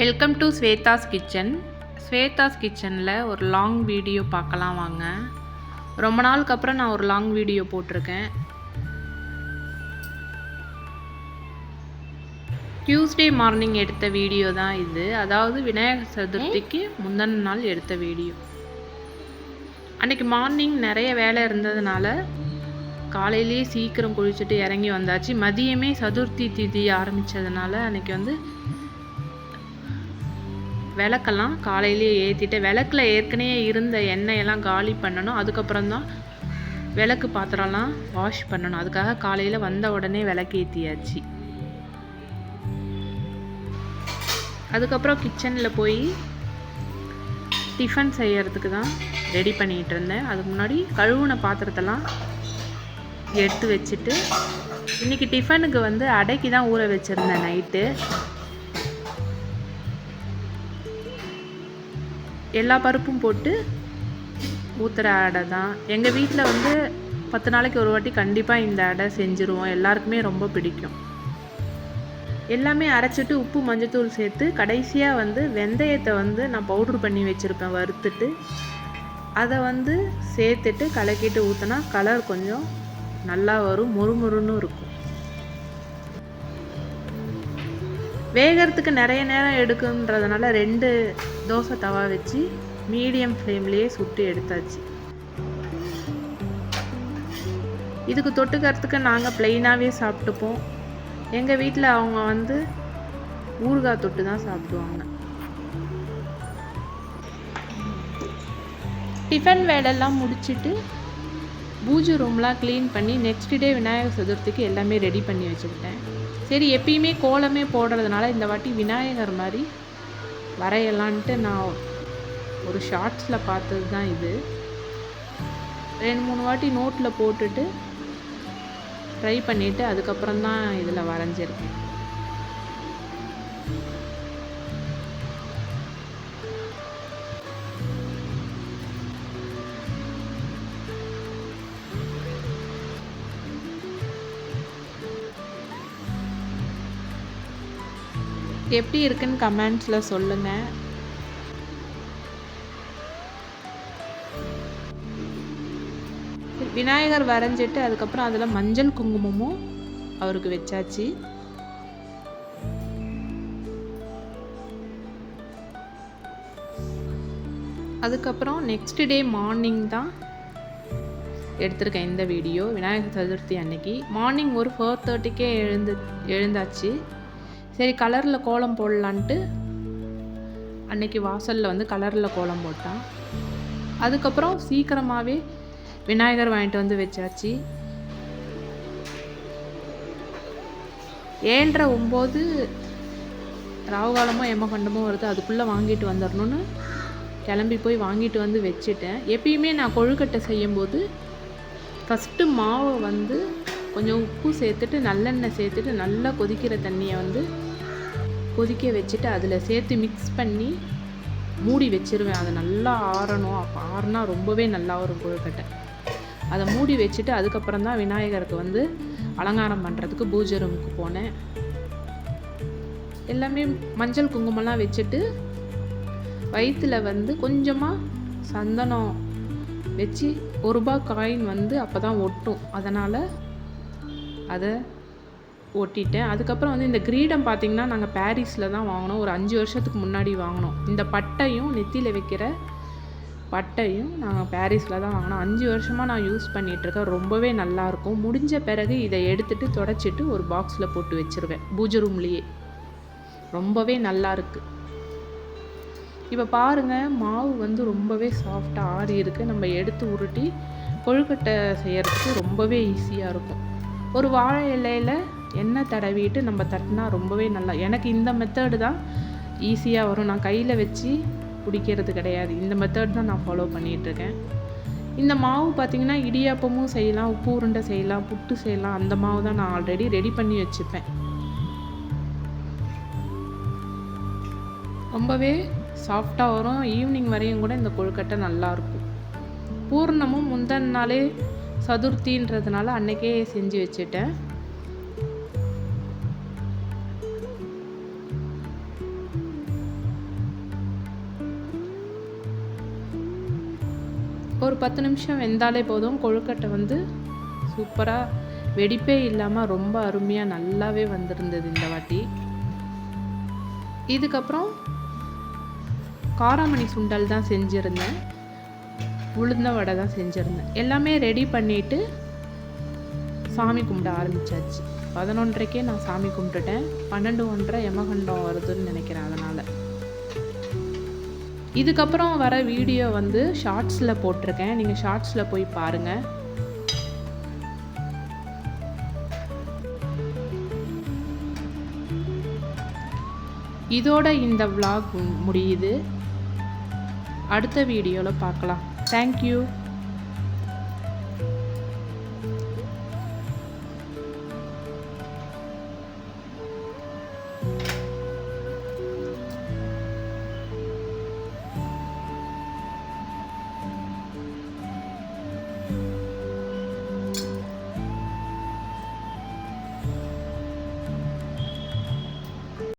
Welcome to Swetha's kitchen Swetha's கிச்சனில் ஒரு long video பார்க்கலாம் வாங்க. ரொம்ப நாளுக்கு அப்புறம் நான் ஒரு லாங் வீடியோ போட்டிருக்கேன். டியூஸ்டே மார்னிங் எடுத்த வீடியோ தான் இது. அதாவது விநாயகர் சதுர்த்திக்கு முந்தின நாள் எடுத்த வீடியோ அன்றைக்கி மார்னிங் நிறைய வேலை இருந்ததுனால காலையிலேயே சீக்கிரம் குளிச்சுட்டு இறங்கி வந்தாச்சு. மதியமே சதுர்த்தி திதி ஆரம்பித்ததுனால அன்றைக்கி வந்து விளக்கெல்லாம் காலையிலேயே ஏற்றிட்டு விளக்கில் ஏற்கனவே இருந்த எண்ணெயெல்லாம் காலி பண்ணணும். அதுக்கப்புறம் தான் விளக்கு பாத்திரம்லாம் வாஷ் பண்ணணும். அதுக்காக காலையில் வந்த உடனே விளக்கு ஏற்றியாச்சு அதுக்கப்புறம் கிச்சனில் போய் டிஃபன் செய்யறதுக்கு தான் ரெடி பண்ணிகிட்டு இருந்தேன். அதுக்கு முன்னாடி கழுவுன பாத்திரத்தெல்லாம் எடுத்து வச்சுட்டு இன்றைக்கி டிஃபனுக்கு வந்து அடைக்கு தான் ஊற வச்சுருந்தேன் நைட்டு. எல்லா பருப்பும் போட்டு ஊற்றுற அடை தான். எங்கள் வீட்டில் வந்து பத்து நாளைக்கு ஒரு வாட்டி கண்டிப்பாக இந்த அடை செஞ்சுருவோம். எல்லாருக்குமே ரொம்ப பிடிக்கும். எல்லாமே அரைச்சிட்டு உப்பு மஞ்சத்தூள் சேர்த்து கடைசியாக வந்து வெந்தயத்தை வந்து நான் பவுட்ரு பண்ணி வச்சுருப்பேன் வறுத்துட்டு. அதை வந்து சேர்த்துட்டு கலக்கிட்டு ஊற்றினா கலர் கொஞ்சம் நல்லா வரும் முறுமுறுன்னு இருக்கும். வேகிறதுக்கு நிறைய நேரம் எடுக்குன்றதுனால ரெண்டு தோசை தவா வச்சு மீடியம் ஃப்ளேம்லேயே சுட்டு எடுத்தாச்சு. இதுக்கு தொட்டுக்கிறதுக்கு நாங்கள் ப்ளெயினாகவே சாப்பிட்டுப்போம். எங்கள் வீட்டில் அவங்க வந்து ஊறுகாய் தொட்டு தான் சாப்பிடுவாங்க. டிஃபன் வேலைலாம் முடிச்சுட்டு பூஜை ரூம்லாம் க்ளீன் பண்ணி நெக்ஸ்ட் டே விநாயகர் சதுர்த்திக்கு எல்லாமே ரெடி பண்ணி வச்சுக்கிட்டேன். சரி எப்பயுமே கோலமே போடுறதுனால இந்த வாட்டி விநாயகர் மாதிரி வரையலான்ட்டு நான் ஒரு ஷார்ட்ஸில் பார்த்தது தான் இது. ரெண்டு மூணு வாட்டி நோட்டில் போட்டுட்டு ட்ரை பண்ணிவிட்டு அதுக்கப்புறம் தான் இதில் வரைஞ்சிருக்கேன். எப்படி இருக்குன்னு கமெண்ட்ஸில் சொல்லுங்கள் விநாயகர் வரைஞ்சிட்டு அதுக்கப்புறம் அதில் மஞ்சள் குங்குமமும் அவருக்கு வச்சாச்சு. அதுக்கப்புறம் நெக்ஸ்ட் டே மார்னிங் தான் எடுத்திருக்கேன் இந்த வீடியோ விநாயகர் சதுர்த்தி அன்னைக்கு. மார்னிங் ஒரு ஃபோர் தேர்ட்டிக்கே எழுந்து எழுந்தாச்சு. சரி கலரில் கோலம் போடலான்ட்டு அன்னைக்கு வாசலில் வந்து கலரில் கோலம் போட்டான். அதுக்கப்புறம் சீக்கிரமாகவே விநாயகர் வாங்கிட்டு வந்து வச்சாச்சு. ஏன்ற ஒம்பது ராகுகாலமோ எம்மகண்டமோ வருது அதுக்குள்ளே வாங்கிட்டு வந்துடணும்னு கிளம்பி போய் வாங்கிட்டு வந்து வச்சுட்டேன். எப்பயுமே நான் கொழுக்கட்டை செய்யும்போது ஃபஸ்ட்டு மாவை வந்து கொஞ்சம் உப்பு சேர்த்துட்டு நல்லெண்ணெய் சேர்த்துட்டு நல்லா கொதிக்கிற தண்ணியை வந்து கொதிக்க வச்சுட்டு அதில் சேர்த்து மிக்ஸ் பண்ணி மூடி வச்சிருவேன். அதை நல்லா ஆறணும். அப்போ ஆறுனா ரொம்பவே நல்லா வரும் கொழுக்கட்டை. அதை மூடி வச்சுட்டு அதுக்கப்புறம் தான் விநாயகருக்கு வந்து அலங்காரம் பண்ணுறதுக்கு பூஜை ரூமுக்கு போனேன். எல்லாமே மஞ்சள் குங்குமம்லாம் வச்சுட்டு வயிற்றில் வந்து கொஞ்சமாக சந்தனம் வச்சு ஒரு ரூபா காயின் வந்து அப்போ தான் ஒட்டும். அதனால் அதை ஒட்டிட்டேன். அதுக்கப்புறம் வந்து இந்த கிரீடம் பார்த்திங்கன்னா நாங்கள் பாரிஸில் தான் வாங்கினோம். ஒரு அஞ்சு வருஷத்துக்கு முன்னாடி வாங்கினோம். இந்த பட்டையும் நெத்தியில் வைக்கிற பட்டையும் நாங்கள் பாரிஸில் தான் வாங்கினோம். அஞ்சு வருஷமாக நான் யூஸ் பண்ணிகிட்ருக்கேன் ரொம்பவே நல்லாயிருக்கும் முடிஞ்ச பிறகு இதை எடுத்துகிட்டு தொடச்சிட்டு ஒரு பாக்ஸில் போட்டு வச்சுருவேன். பூஜை ரூம்லேயே. ரொம்பவே நல்லா இருக்குது இப்போ பாருங்கள் மாவு வந்து ரொம்பவே சாஃப்டாக ஆறி இருக்குது நம்ம எடுத்து உருட்டி கொழுக்கட்டை செய்கிறதுக்கு ரொம்பவே ஈஸியாக இருக்கும். ஒரு வாழை இலையில் எண்ணெய் தடவிட்டு நம்ம தட்டினா ரொம்பவே நல்லா. எனக்கு இந்த மெத்தடு தான் ஈஸியாக வரும். நான் கையில் வச்சு பிடிக்கிறது கிடையாது. இந்த மெத்தட் தான் நான் ஃபாலோ பண்ணிகிட்ருக்கேன் இந்த மாவு பார்த்திங்கன்னா இடியாப்பமும் செய்யலாம் உப்பு உருண்டை செய்யலாம் புட்டு செய்யலாம். அந்த மாவு தான் நான் ஆல்ரெடி ரெடி பண்ணி வச்சுப்பேன். ரொம்பவே சாஃப்டாக வரும். ஈவினிங் வரையும் கூட இந்த கொழுக்கட்டை நல்லாயிருக்கும் பூர்ணமும் முந்தன் நாளே சதுர்த்தின்றதுனால அன்றைக்கே செஞ்சு வச்சுட்டேன். ஒரு பத்து நிமிஷம் வெந்தாலே போதும். கொழுக்கட்டை வந்து சூப்பராக வெடிப்பே இல்லாமல் ரொம்ப அருமையாக நல்லாவே வந்திருந்தது இந்த வாட்டி. இதுக்கப்புறம் காராமணி சுண்டல் தான் செஞ்சுருந்தேன். உளுந்த வடை தான் செஞ்சுருந்தேன். எல்லாமே ரெடி பண்ணிவிட்டு சாமி கும்பிட ஆரம்பித்தாச்சு பதினொன்றரைக்கே நான் சாமி கும்பிட்டுட்டேன். பன்னெண்டு ஒன்றரை யமகண்டம் வருதுன்னு நினைக்கிறேன் அதனால். இதுக்கப்புறம் வர வீடியோ வந்து ஷார்ட்ஸில் போட்டிருக்கேன். நீங்கள் ஷார்ட்ஸில் போய் பாருங்கள் இதோட இந்த vlog முடியுது. அடுத்த வீடியோவில் பார்க்கலாம். Thank you.